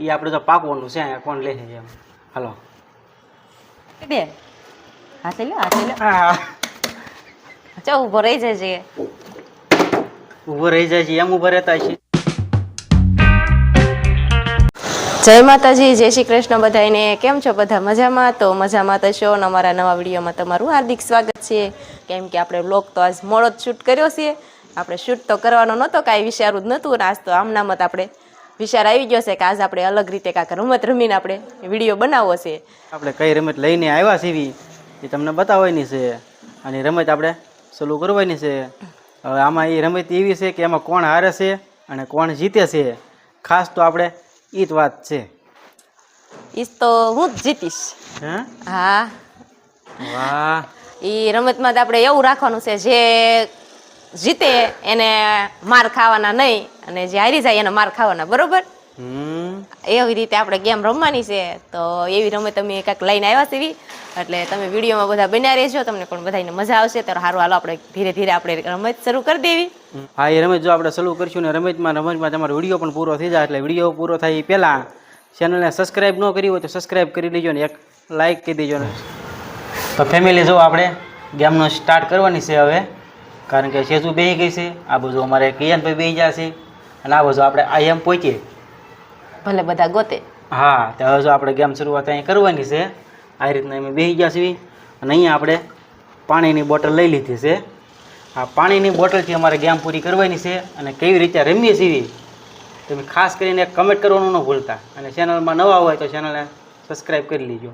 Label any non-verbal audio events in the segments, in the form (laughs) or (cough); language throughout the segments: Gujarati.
એ આપણે તો પાકવાનું છે અહીંયા કોણ લે છે એમ. હાલો. બે. હાથે લ્યો હાથે હા ચો ઊભો રહી જાય છે ઊભો રહી જાય છે એમ ઊભો રહેતા છે જય માતાજી જય શ્રી કૃષ્ણ બધાને કેમ છો બધા? મજામાં? તો મજામાં તો છો અને અમારા નવા વિડીયોમાં તમારું હાર્દિક સ્વાગત છે. કેમ કે આપણે બ્લોગ તો આજ મોડો જ શૂટ કર્યો છે. આપણે શૂટ તો કરવાનો નહોતો કાંઈ વિચારું જ નહોતું. અને આજ તો આમનામત આપણે વિચાર આવી ગયો છે કે આજ આપણે અલગ રીતે કાંક રમત રમીને આપણે વીડિયો બનાવવો છે. આપણે કઈ રમત લઈને આવ્યા છીએ એ તમને બતાવવાની છે. અને રમત આપણે સલું કરવાની છે. હવે આમાં એ રમત એવી છે કે એમાં કોણ હારે છે અને કોણ જીતે છે. ખાસ તો આપણે એ જ વાત છે. એ તો હું જ જીતીશ. હે? હા. વાહ. એ રમતમાં તો આપણે એવું રાખવાનું છે જે જીતે એને માર ખાવાના નહીં અને જે હારી જાય એને માર ખાવાના બરોબર? હમ. એવી રીતે આપણે ગેમ રમવાની છે તો એવી રમત તમે કાંઈક લઈને આવ્યા છે એવી એટલે તમે વિડીયોમાં બધા બન્યા રહેજો તમને પણ બધાને મજા આવશે તો સારું હાલો આપણે ધીરે ધીરે આપણે રમત શરૂ કરી દેવી. હા એ રમત જો આપણે શરૂ કરીશું ને રમતમાં રમતમાં તમારો વીડિયો પણ પૂરો થઈ જાય એટલે વીડિયો પૂરો થાય એ પહેલાં ચેનલને સબસ્ક્રાઈબ ન કરી હોય તો સબસ્ક્રાઈબ કરી દેજો ને એક લાઈક કરી દેજો ને. તો ફેમિલી જો આપણે ગેમનો સ્ટાર્ટ કરવાની છે હવે. કારણ કે સેજુ બેસી ગઈ છે. આ બાજુ અમારે કિયાનભાઈ બેસી છે. અને આ બાજુ આપણે આ એમ પહોંચીએ. ભલે બધા ગોતે. હા તો હવે આપણે ગેમ શરૂઆત અહીં કરવાની છે. આ રીતના અમે બેસી ગયા છીએ. અને અહીંયા આપણે પાણીની બોટલ લઈ લીધી છે. આ પાણીની બોટલથી અમારે ગેમ પૂરી કરવાની છે અને કેવી રીતે રમીએ છીએ તમે ખાસ કરીને કમેન્ટ કરવાનું ન ભૂલતા. અને ચેનલમાં નવા હોય તો ચેનલને સબસ્ક્રાઈબ કરી લેજો.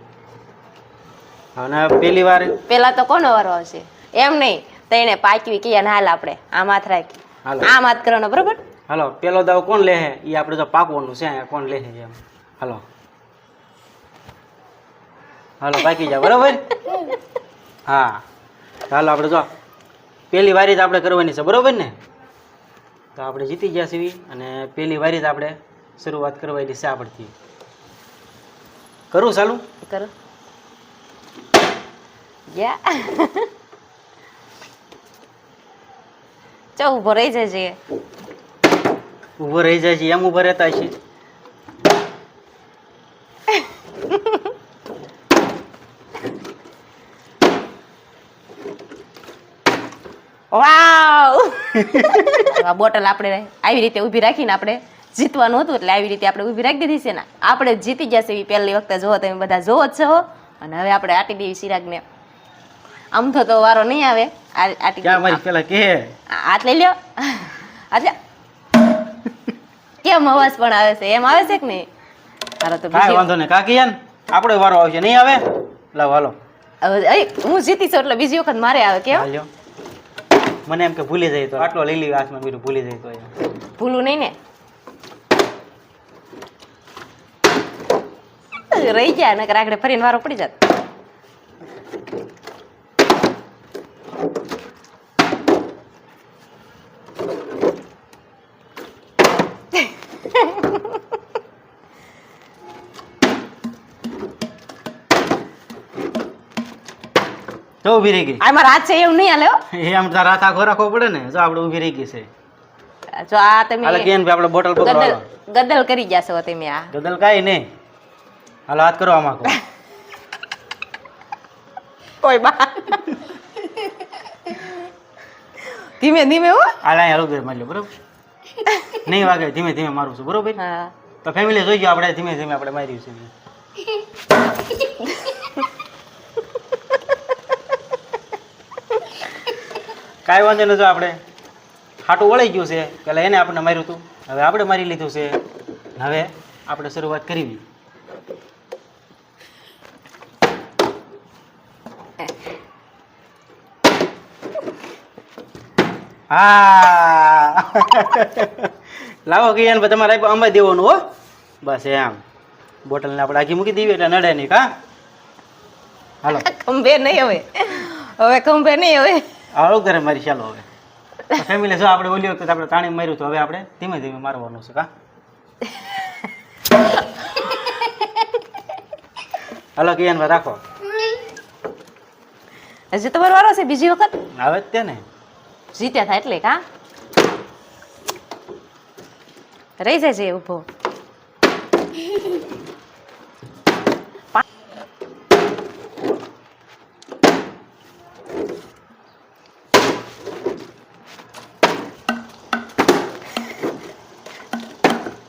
અને પહેલી વાર પહેલાં તો કોનો વારો આવશે? એમ નહીં. તઈને પાકવી કે હાલ આપણે આમ હાથ રાખી. હાલો. આમ હાથ કરવાનો બરોબર? હાલો પેલો દાવ કોણ લે હે એ આપણે તો પાકવાનું છે કોણ લે હે એમ. હાલો. હાલો પાકી જાવ બરાબર? હા. હાલો આપણે જો પહેલી વારી જ આપણે કરવાની છે બરોબર ને? તો આપણે જીતી ગયા છીએ અને પહેલી વારી જ આપણે શરૂઆત કરવાની છે આપણથી કરું ચાલુ? કરો. યા. (laughs) ચો ઊભો રહી જજે. ઊભો રહી જજે એમ ઊભો રહેતા છે વાવ! (laughs) આ બોટલ આપણે આવી રીતે ઊભી રાખીને આપણે જીતવાનું હતું એટલે આવી રીતે આપણે ઊભી રાખી દીધી છે ને. આપણે જીતી જીતી છે એવી પહેલી વખતે જોવો તમે બધા જોવો જ છો. અને હવે આપણે આટી દેવી સિરાગને આમ તો તો વારો નહીં આવે. ક્યાં. મારી પેલા કે? હાથ લઈ લ્યો. કેમ અવાજ પણ આવે છે? એમ આવે છે કે નહીં? તારો તો કાંઈ વાંધો નહીં. કાકી યાન આપણો વારો આવશે. નહીં આવે? લાવ હાલો. હું જીતી છું એટલે બીજી વખત મારે આવે કેમ? મને એમ કે ભૂલી જાય તો. આટલો લઈ લેવી બીજું ભૂલી જાય તો ભૂલું નહીં ને. રહી ગયા નકર આગળ ફરીને વારો પડી જાત. જો ઊભી રહી ગઈ આ મારા હાથ છે એવું નહીં હાલે હો. એ આમ તારા હાથ આખો રાખવો પડે ને જો આપણે ઊભી રહી ગઈ છે જો આ તમે હાલે કેન ભાઈ આપણે બોટલ પકડો ગદલ હાલો ગદલ કરી ગયા છો તમે આ ગદલ કાંઈ નહીં હાલો હાથ કરો આમાં કો કોઈ બા ધીમે ધીમે હો હાલ અહીં હાલો મારી લો બરોબર નહીં વાગે ધીમે ધીમે મારું છું બરોબર હા તો ફેમિલી જોઈ ગયો આપણે ધીમે ધીમે આપણે માર્યું છે કાંઈ વાંધો નથી આપણે. ખાટું વળી ગયું છે, પેલા એને આપણે માર્યું હતું. હવે આપણે મારી લીધું છે. હવે આપણે શરૂઆત કરવી. હા. લાવો કે ને તમારે અંબાઈ દેવાનું હો. બસ એમ. બોટલને આપણે આખી મૂકી દેવી એટલે નડે નહીં, કા? હાલો. ખંભે નહીં હવે. હવે ખંભે નહીં હવે. આવું કરે મારી ચાલો હવે. ફેમિલી જો આપણે ઓલી વખતે આપણે તાણી માર્યું તો હવે આપણે ધીમે ધીમે મારવાનું છે કા? હાલો કિયાન રાખો. હજી તમારો વારો છે બીજી વખત? આવે જ ને. જીત્યા થાય એટલે કા? રહી જાય છે ઊભો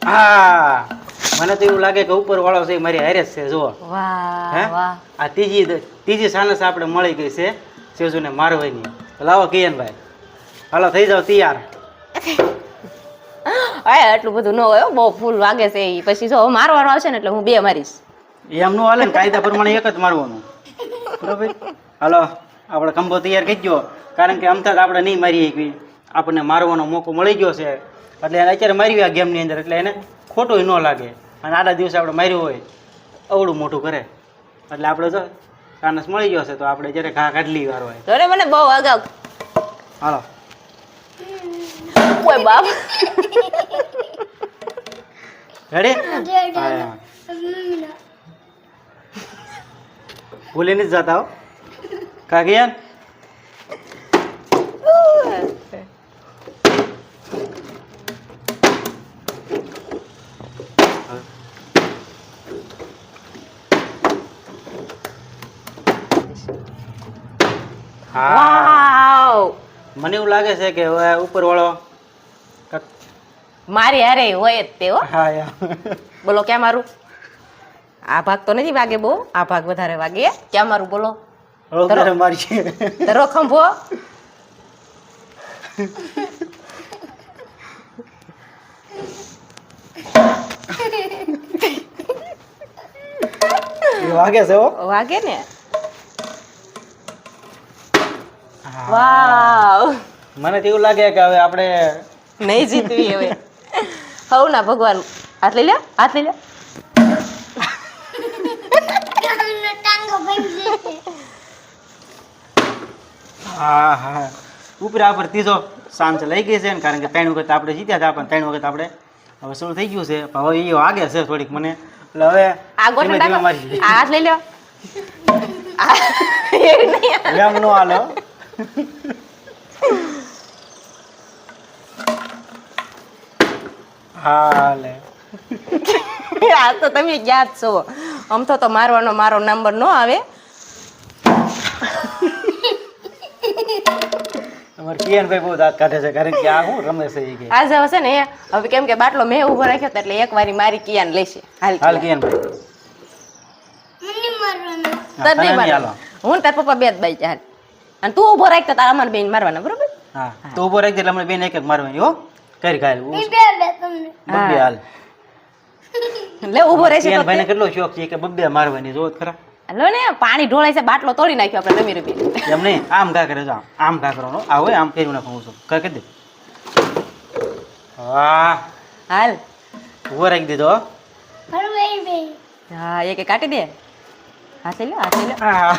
હા મને તો એવું લાગે કે ઉપર વાળો છે મારી હારે છે જો હે? આ ત્રીજી ત્રીજી સાનસ આપણે મળી ગઈ છે સેજુને મારવાની. લાવો કિયનભાઈ. હાલો થઈ જાવ તૈયાર. અરે એટલું બધું ન હોય બહુ ફૂલ વાગે છે એ પછી જો મારવાનો આવશે ને એટલે હું બે મારીશ. એમ નું હાલે ને કાયદા પ્રમાણે એક જ મારવાનું. બરાબર? હાલો આપણે કંબો તૈયાર કરી ગયો કારણ કે અમથા આપણે નહીં મારી શકવી. આપણને મારવાનો મોકો મળી ગયો છે. એટલે અત્યારે મારી આ ગેમની અંદર એટલે એને ખોટું ન લાગે. અને આડા દિવસે આપણે માર્યું હોય અવડું મોટું કરે એટલે આપણે જો ચાનસ મળી ગયો છે તો આપણે જ્યારે ઘા કાઢલી વાર હોય. તો મને બહુ અગાઉ. હાલો. કોઈ બાપ. રેડી ભૂલી નથી જતા હો. કાકિયાન વાવ. મને એવું લાગે છે કે હવે ઉપર વાળો મારી હારે હોય જ તે હો. બોલો ક્યાં મારું? આ ભાગ તો નથી વાગે બહુ આ ભાગ વધારે વાગે. ક્યાં મારું બોલો? ધરો ખંભો વાગે છે વાગે ને હા. વાવ. મને તો એવું લાગે કે હવે આપણે નહીં જીતવી હવે. હવ ના ભગવાન. હાથ લઈ લ્યો હાથ લઈ લ્યો હા હા. ઉપરા પર ત્રીજો સાંજ લઈ ગઈ છે ને કારણ કે ત્રણ વખત આપણે જીત્યા હતા પણ ત્રણ વખત આપણે હવે શરૂ થઈ ગયું છે? હવે એ વાગે છે થોડીક મને. એટલે હવે આ ગોઠણ ધીમે ધીમે ટાકો મારી આ હાથ લઈ લ્યો હવે નો હાલો હાલે. (laughs) આ તો તમે યાદ છો. આમ તો તો મારવાનો મારો નંબર ન આવે. અમારે કિયાનભાઈ બહુ દાંત કાઢે છે કારણ કે આ હું રમે છે એ કે? આજે હશે ને. હવે કેમ કે બાટલો મેં ઊભો રાખ્યો તો એટલે એક વારી મારી કિયાન લેશે. હાલ હાલ કિયાન. કિયાનભાઈ તને મારવાનો. હું તાર પપ્પા બે જ બાઈ હાલ. અને તું ઊભો રાખ તો તારા અમારે બેન મારવાના બરોબર? હા તું ઊભો રાખ એટલે મને બેન એક એક મારવાની હો? કરી ખાય બબ્બે હાલ લે ઊભો રહેશે તો ભાઈને કેટલો શોખ છે કે બબ્બે મારવાની તો ખરા. હલો ને પાણી ઢોળાય છે બાટલો તોડી નાખ્યો આપણે રમી રમી એમ નહીં આમ ઘા કરે જો આમ આમ ઘા કરવાનો આ હોય આમ કરી નાખું છું કર કરી દે. હા. હાલ. ઊભો રાખી દીધો હો. હા એક કાઢી દે. હાથ લે હાથ લો આ.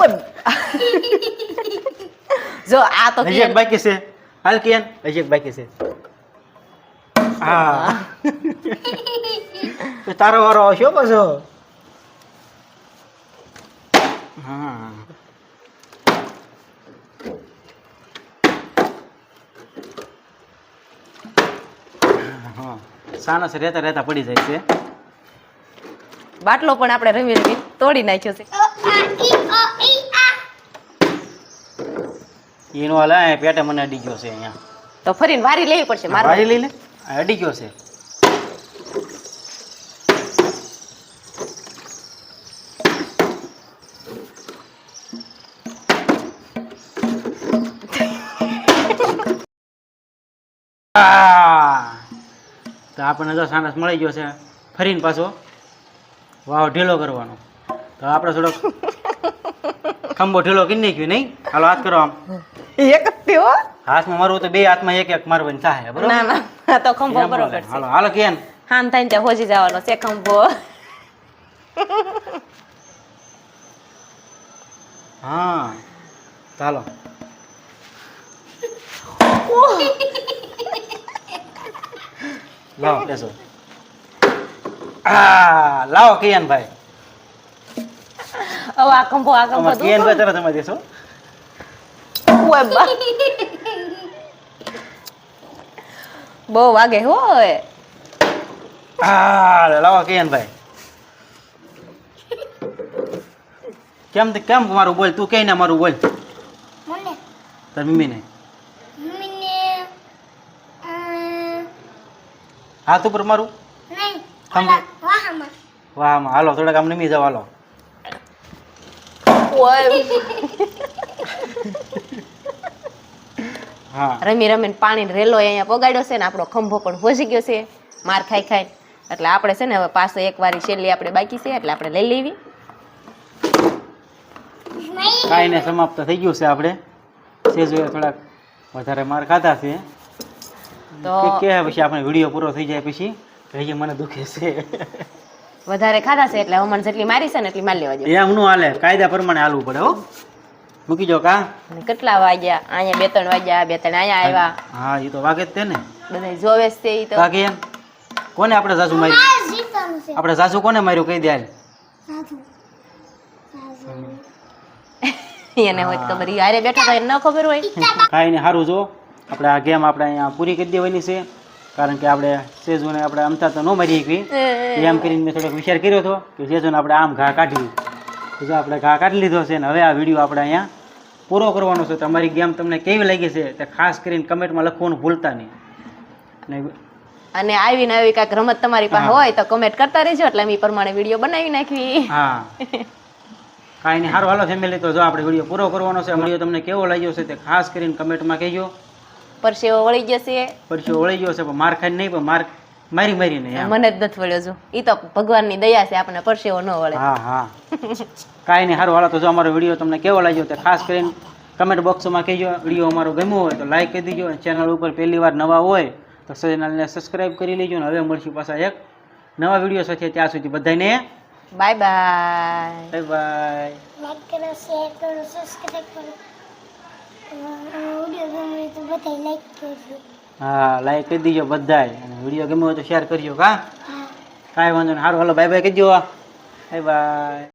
ઓય. જો આ તો હજી એક બાકી છે હાલ કિયાન હજી એક બાકી છે હા તો તારો વારો આવશે હો પાછો હા સાનસ રહેતા રહેતા પડી જાય છે. બાટલો પણ આપણે રમી રમી તોડી નાખ્યો છે. એનો હાલ પેટે મને અડી ગયો છે અહીંયા. તો ફરીને વારી લેવી પડશે મારો વારી લઈ લે. અડી ગયો છે. તો આપણને જો સાનસ મળી ગયો છે. ફરીને પાછો વાવ ઢીલો કરવાનો. તો આપણે થોડોક ખંભો ઢીલો કરી નાખ્યો નહીં? હાલો હાથ કરો આમ. એક જ તે હો હાથમાં મારવું તો બે હાથમાં એક એક મારવાની થાય બરોબર? ના ના તો ખંભો બરોબર હાલો હાલો કેન આમ થાય ને ત્યાં હોજી જવાનો છે ખંભો. હા ચાલો. લાવો બેસો. આ લાવો કિયાનભાઈ હવે આ ખંભો આ ખંભો અમારે કિયાનભાઈ તરત અમે દેશો. બા બહુ વાગે હો આ લાવો કેન ભાઈ કેમ તે- કેમ મારું બોલ તું કઈ ને મારું બોલ મને તાર મમ્મીને મમ્મીને હાથ ઉપર મારું વાહ હાલો થોડાક આમ નમી જાવ હાલો ઓય. હા રમી રમીને પાણી રેલો અહીંયા પગાડ્યો છે ને આપણો ખંભો પણ હોજી ગયો છે માર ખાઈ ખાઈ. એટલે આપણે છે ને હવે પાસે એક વારી છેલ્લી આપણે બાકી છે એટલે આપણે લઈ લેવી. કાંઈ ને સમાપ્ત થઈ ગયું છે આપણે. જોઈએ થોડાક વધારે માર ખાધા છે. તો કે પછી આપણે વીડિયો પૂરો થઈ જાય પછી કહીએ મને દુખે છે. વધારે ખાધા છે એટલે હમણાં જેટલી મારી છે ને એટલી મારી લેવા જોઈએ એમ નું હાલે કાયદા પ્રમાણે હાલવું પડે હો. મૂકી જાઓ કા? અને કેટલા વાગ્યા? અહીંયા બે ત્રણ વાગ્યા બે ત્રણ અહીંયા આવ્યા. હા એ તો વાગે જ તે ને. બધા જોવે જ છે ઈ તો. કાકી એમ. કોને આપણે સાસુ માર્યું? આ જીતવાનું છે. આપણે સાસુ કોને માર્યું કહી દે હાલ. સાધુ સાધુ (laughs) એને હોય તો ખબર ઈ હારે બેઠા તો એને ન ખબર હોય. કાંઈ ને સારું જો. આપણે આ ગેમ આપણે અહીંયા પૂરી કરી દેવાની છે. કારણ કે આપણે સેજુને આપણે અમતા તો ન મારી શકવી એમ કરીને મેં થોડોક વિચાર કર્યો હતો કે સેજુને આપણે આમ ઘા કાઢવી. તો જો આપણે ઘા કાઢી લીધો છે ને હવે આ વીડિયો આપણે અહીંયા પૂરો કરવાનો છે તમારી ગેમ તમને કેવી લાગી છે તે ખાસ કરીને કમેન્ટમાં લખવાનું ભૂલતા નહીં. અને અને આવી ને આવી કાંઈક રમત તમારી પાસે હોય તો કમેન્ટ કરતા રહેજો એટલે અમે પ્રમાણે વીડિયો બનાવી નાખવી હા. કાંઈ નહીં. સારું હાલો ફેમિલી તો જો આપણે વીડિયો પૂરો કરવાનો છે વીડિયો તમને કેવો લાગ્યો છે તે ખાસ કરીને કમેન્ટમાં કહેજો. પરસેવો વળી જશે. પરસેવો વળી ગયો છે પણ માર ખાઈ નહીં પણ માર મારી મારી નહીં મને જ નથી વળ્યો છું એ તો ભગવાનની દયા છે આપણને પરસેવો ન વળે. હા હા. કાંઈ નહીં સારું હાલો તો જો અમારો વીડિયો તમને કેવો લાગ્યો તો ખાસ કરીને કમેન્ટ બોક્સમાં કહેજો. વીડિયો અમારો ગમ્યો હોય તો લાઈક કરી દીજો ચેનલ ઉપર પહેલી વાર નવા હોય તો ચેનલને સબસ્ક્રાઈબ કરી લેજો અને હવે મળશું પાછા એક નવા વીડિયો સાથે ત્યાં સુધી બધાને bye bye bye bye like કરો શેર કરો સબસ્ક્રાઈબ કરો. વીડિયો ગમે તો બધા લાઈક કરજો. હા લાઈક કરી દીજો બધાય. અને વીડિયો ગમ્યો હોય તો શેર કરજો કા? હા. કાંઈ વાંધો નહીં. સારું હાલો બાય બાય કહેજો. Bye bye